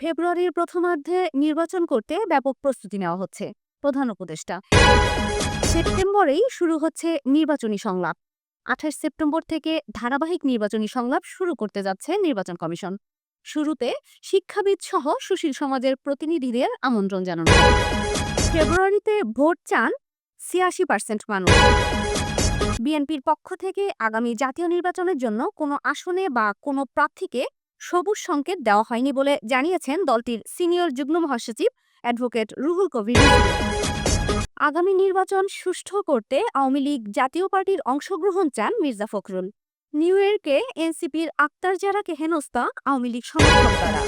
ফেব্রুয়ারির প্রথমার্ধে নির্বাচন করতে ব্যাপক প্রস্তুতি নেওয়া হচ্ছে প্রধান উপদেষ্টা। সেপ্টেম্বরেই শুরু হচ্ছে নির্বাচনী সংলাপ। আঠাশ সেপ্টেম্বর থেকে ধারাবাহিক নির্বাচনী সংলাপ শুরু করতে যাচ্ছে নির্বাচন কমিশন। শুরুতে শিক্ষাবিদ সহ সুশীল সমাজের প্রতিনিধিদের আমন্ত্রণ জানানো ফেব্রুয়ারিতে ভোট চান ছিয়াশি পার্সেন্ট মানুষ। বিএনপির পক্ষ থেকে আগামী জাতীয় নির্বাচনের জন্য কোনো আসনে বা কোনো প্রার্থীকে সবুজ সংকেত দেওয়া হয়নি বলে জানিয়েছেন দলটির সিনিয়র যুগ্ম মহাসচিব অ্যাডভোকেট রুহুল কবির। আগামী নির্বাচন সুষ্ঠু করতে আওয়ামী লীগ জাতীয় পার্টির অংশগ্রহণ চান মির্জা ফখরুল। নিউ ইয়র্কে এনসিপির আক্তার জারাকে হেনস্থা, আওয়ামী লীগ সমর্থক দ্বারা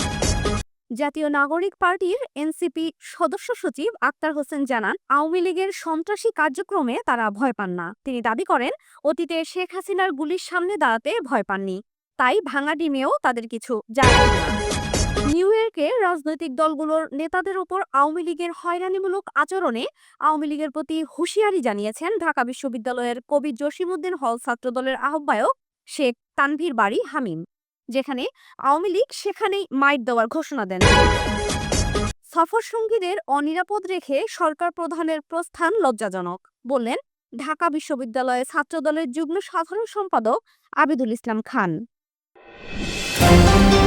জাতীয় নাগরিক পার্টির এনসিপি সদস্য সচিব আক্তার হোসেন জানান, আওয়ামী লীগের সন্ত্রাসী কার্যক্রমে তারা ভয় পান না। তিনি দাবি করেন, অতীতে শেখ হাসিনার গুলির সামনে দাঁড়াতে ভয় পাননি। তাই ভাঙা ডিমেও তাদের কিছু আসে নিউ ইয়র্কে রাজনৈতিক দলগুলোর নেতাদের উপর আওয়ামী লীগের হয়রানিমূলক আচরণে আওয়ামী লীগের প্রতি হুঁশিয়ারি জানিয়েছেন ঢাকা বিশ্ববিদ্যালয়ের কবি জসিমউদ্দিন হল ছাত্রদলের আহ্বায়ক শেখ তানভীর বাড়ি হামিম, যেখানে আওয়ামী লীগ সেখানেই মাইট দেওয়ার ঘোষণা দেন। সফর সঙ্গীদের অনিরাপদ রেখে সরকার প্রধানের প্রস্থান লজ্জাজনক, বললেন ঢাকা বিশ্ববিদ্যালয়ে ছাত্রদলের যুগ্ম সাধারণ সম্পাদক আবিদুল ইসলাম খান। Thank you.